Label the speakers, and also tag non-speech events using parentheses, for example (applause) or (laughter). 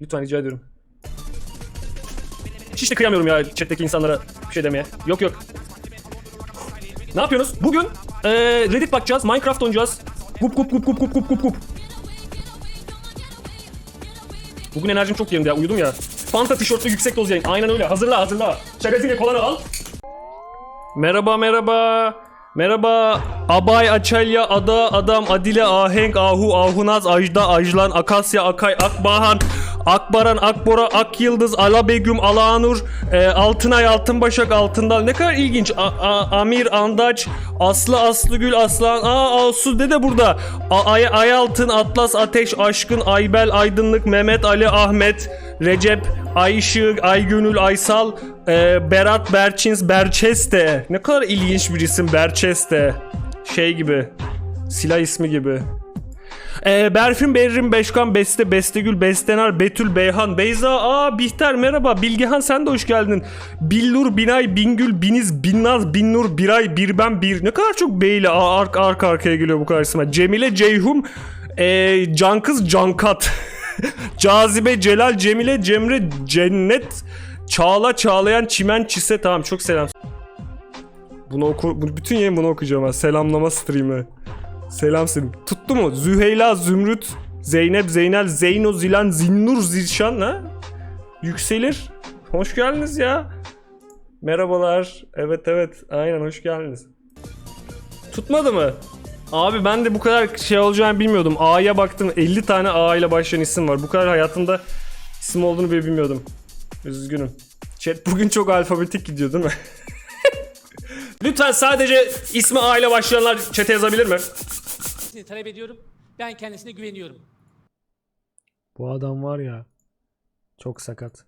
Speaker 1: Lütfen rica ediyorum. Hiç de kıyamıyorum ya chat'teki insanlara bir şey demeye. Yok yok. Ne yapıyorsunuz? Bugün eee, Reddit bakacağız, Minecraft oynayacağız. Gup gup gup gup gup gup gup gup. Bugün enerjim çok yerinde ya, uyudum ya. Fanta tişörtlü yüksek doz yayın. Aynen öyle. Hazırla hazırla. Şakasıyla kolanı al. Merhaba merhaba. Merhaba. Abay, Açalya, Ada, Adam, Adile, Ahenk, Ahu, Ahunaz, Ajda, Ajlan, Akasya, Akay, Akbahan, Akbaran, Akbora, Akyıldız, Alabegüm, Alanur, e, Altınay, Altınbaşak, Altındal. Ne kadar ilginç. A- A- Amir, Andaç, Aslı, Aslıgül, Aslan. Aa, Asu de de burada. A- Ay, Ayaltın, Atlas, Ateş, Aşkın, Aybel, Aydınlık, Mehmet, Ali, Ahmet, Recep, Ayşık, Aygönül, Aysal, e, Berat, Berçins, Berçeste. Ne kadar ilginç bir isim Berçeste. Şey gibi. Silah ismi gibi. Ee, Berfin, Berrin, Beşkan, Beste, Bestegül, Bestenar, Betül, Beyhan, Beyza, aa Bihter merhaba. Bilgehan sen de hoş geldin. Billur, Binay, Bingül, Biniz, Binnaz, Binnur, Biray, Birben, Bir. Ne kadar çok beyle aa, arka, arka arkaya geliyor bu isimler. Cemile, Ceyhum, ee, Cankız, Cankat. (laughs) Cazibe, Celal, Cemile, Cemre, Cennet, Çağla, Çağlayan, Çimen, Çise. Tamam çok selam. Bunu oku, bütün yayın bunu okuyacağım ha. Selamlama stream'i. Selam senin. Tuttu mu? Züheyla, Zümrüt, Zeynep, Zeynel, Zeyno, Zilan, Zinnur, Zilşan ha? Yükselir. Hoş geldiniz ya. Merhabalar. Evet evet. Aynen hoş geldiniz. Tutmadı mı? Abi ben de bu kadar şey olacağını bilmiyordum. A'ya baktım 50 tane A ile başlayan isim var. Bu kadar hayatımda isim olduğunu bile bilmiyordum. Üzgünüm. Chat bugün çok alfabetik gidiyor değil mi? (laughs) Lütfen sadece ismi A ile başlayanlar chat'e yazabilir mi?
Speaker 2: kendisini talep ediyorum. Ben kendisine güveniyorum.
Speaker 1: Bu adam var ya çok sakat.